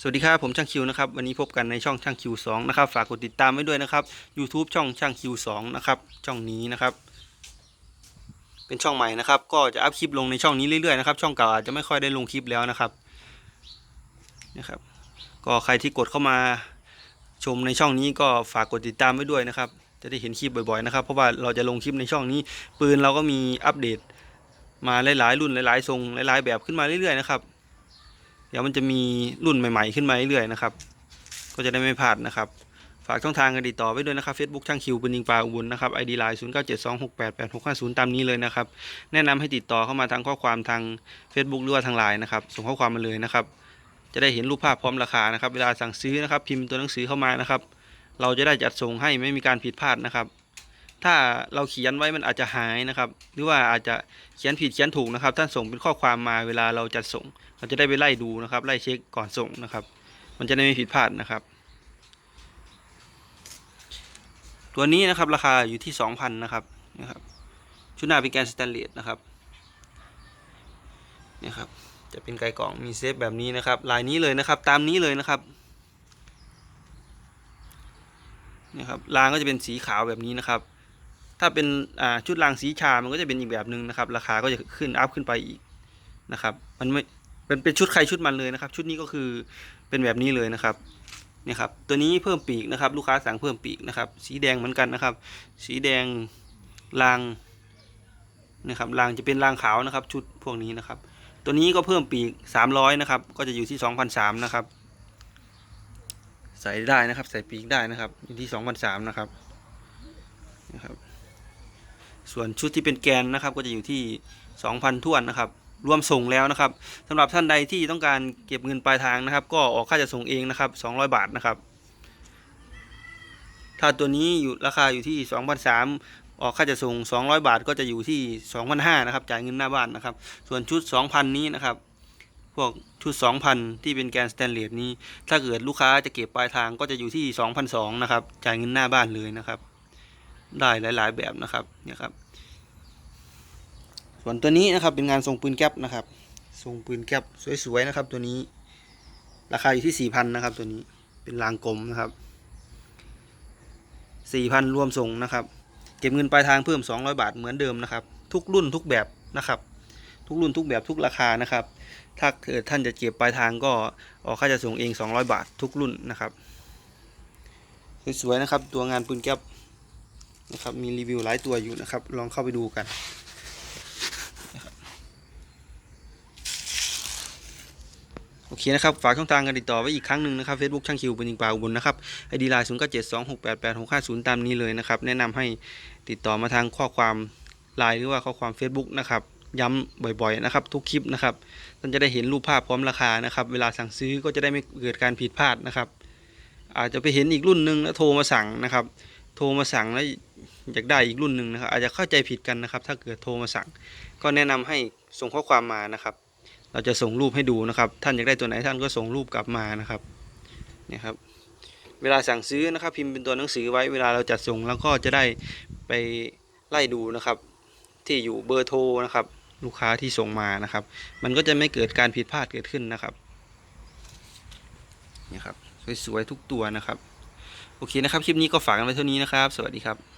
สวัสดีครับผมช่างคิวนะครับวันนี้พบกันในช่องช่างคิวสองนะครับฝากกดติดตามไว้ด้วยนะครับ YouTube ช่องช่างคิวสองนะครับช่องนี้นะครับ เป็นช่องใหม่นะครับ ก็จะอัพคลิปลงในช่องนี้เรื่อยๆนะครับช่องเก่าอาจจะไม่ค่อยได้ลงคลิปแล้วนะครับนะครับ ก็ใครที่กดเข้ามาชมในช่องนี้ก็ฝากกดติดตามไว้ด้วยนะครับ จะได้เห็นคลิปบ่อยๆนะครับเพราะว่าเราจะลงคลิปในช่องนี้ ปืนเราก็มีอัปเดต มาหลายๆ รุ่นหลายๆทรงหลายๆแบบขึ้นมาเรื่อยๆนะครับ เดี๋ยวมันจะมีรุ่นใหม่ ๆ ขึ้นมาเรื่อยๆนะครับ ก็จะได้ไม่พลาดนะครับ ฝากช่องทางการติดต่อไว้ด้วยนะครับ Facebook ช่างคิวปืนยิงปลาอุบลนะครับ ID line 0 9 7 2 6 8 8 6 5 0 ตามนี้เลยนะครับ แนะนำให้ติดต่อเข้ามาทางข้อความทาง Facebook หรือว่าทางไลน์นะครับ ส่งข้อความมาเลยนะครับ จะได้เห็นรูปภาพพร้อมราคานะครับ เวลาสั่งซื้อนะครับ พิมพ์ตัวหนังสือเข้ามานะครับ เราจะได้จัดส่งให้ไม่มีการผิดพลาดนะครับ ถ้าเราเขียนไว้มันอาจจะหายนะครับ หรือว่าอาจจะเขียนผิดเขียนถูกนะครับ ท่านส่งเป็นข้อความมาเวลาเราจัดส่ง เราจะได้ไปไล่ดูนะครับ ไล่เช็คก่อนส่งนะครับ มันจะได้ไม่ผิดพลาดนะครับ ตัวนี้นะครับราคาอยู่ที่สองพันนะครับนะครับ ชุดหน้าเป็นแกนสแตนเลสนะครับนี่ครับ จะเป็นไกลกล่องมีเซฟแบบนี้นะครับ ลายนี้เลยนะครับ ตามนี้เลยนะครับนี่ครับรางก็จะเป็นสีขาวแบบนี้นะครับ ถ้าเป็นชุดรางสีชา มันก็จะเป็นอีกแบบหนึ่งนะครับ ราคาก็จะขึ้นอัพขึ้นไปอีกนะครับ มันไม่เป็นเป็นชุดใครชุดมันเลยนะครับ ชุดนี้ก็คือเป็นแบบนี้เลยนะครับเนี่ยครับ ตัวนี้เพิ่มปีกนะครับ ลูกค้าสั่งเพิ่มปีกนะครับ สีแดงเหมือนกันนะครับ สีแดงรางนะครับรางจะเป็นรางขาวนะครับ ชุดพวกนี้นะครับ ตัวนี้ก็เพิ่มปีก300นะครับ ก็จะอยู่ที่2,003นะครับ ใส่ได้นะครับ ใส่ปีกได้นะครับ อยู่ที่2,003นะครับนะครับ ส่วนชุดที่เป็นแกนนะครับก็จะอยู่ที่ 2,000ท้วนนะครับรวมส่งแล้วนะครับสำหรับท่านใดที่ต้องการเก็บเงินปลายทางนะครับ ก็ออกค่าจะส่งเองนะครับ 200 บาทนะครับ ถ้าตัวนี้อยู่ราคาอยู่ที่ 2,003ออกค่าจะส่ง 200 บาทก็จะอยู่ที่ 2,500นะครับจ่ายเงินหน้าบ้านนะครับ ส่วนชุด 2,000 นี้นะครับพวกชุด 2,000 ที่เป็นแกนสแตนเลสนี้ ถ้าเกิดลูกค้าจะเก็บปลายทางก็จะอยู่ที่ 2,200นะครับจ่ายเงินหน้าบ้านเลยนะครับ ได้หลาย ๆ แบบนะครับเนี่ยครับ ส่วนตัวนี้นะครับเป็นงานทรงปืนแก๊ปนะครับทรงปืนแก๊ปสวย ๆ นะครับ ตัวนี้ราคาอยู่ที่4,000นนะครับ ตัวนี้เป็นรางกลมนะครับ4,000รวมส่งนะครับ เก็บเงินปลายทางเพิ่ม200บาทเหมือนเดิมนะครับ ทุกรุ่นทุกแบบนะครับ ทุกรุ่นทุกแบบทุกราคานะครับ ถ้าเกิดท่านจะเก็บปลายทางก็ออกค่าจะส่งเอง200บาททุกรุ่นนะครับสวยๆนะครับ ตัวงานปืนแก๊ป นะครับมีรีวิวหลายตัวอยู่นะครับ ลองเข้าไปดูกันโอเคนะครับ ฝากช่องทางการติดต่อไว้อีกครั้งหนึ่งนะครับ Facebook ช่างคิวปืนยิงปลาอุบลนะครับไอดีไลน์ศูนย์เก้าเจ็ดสองหกแปดแปดหกห้าศูนย์ตามนี้เลยนะครับ แนะนำให้ติดต่อมาทางข้อความไลน์หรือว่าข้อความ Facebook นะครับ ย้ำบ่อยๆนะครับ ทุกคลิปนะครับท่านจะได้เห็นรูปภาพพร้อมราคานะครับ เวลาสั่งซื้อก็จะได้ไม่เกิดการผิดพลาดนะครับ อาจจะไปเห็นอีกรุ่นหนึ่งแล้วโทรมาสั่งนะครับ โทรมาสั่งแล้วอยากได้อีกรุ่นหนึ่งนะครับอาจจะเข้าใจผิดกันนะครับ ถ้าเกิดโทรมาสั่ง ก็แนะนำให้ส่งข้อความมานะครับ เราจะส่งรูปให้ดูนะครับ ท่านอยากได้ตัวไหนท่านก็ส่งรูปกลับมานะครับเนี่ยครับ เวลาสั่งซื้อนะครับ พิมพ์เป็นตัวหนังสือไว้เวลาเราจัดส่งแล้วก็จะได้ไปไล่ดูนะครับ ที่อยู่เบอร์โทรนะครับ ลูกค้าที่ส่งมานะครับ มันก็จะไม่เกิดการผิดพลาดเกิดขึ้นนะครับเนี่ยครับสวยๆทุกตัวนะครับ โอเคนะครับ คลิปนี้ก็ฝากกันไว้เท่านี้นะครับ สวัสดีครับ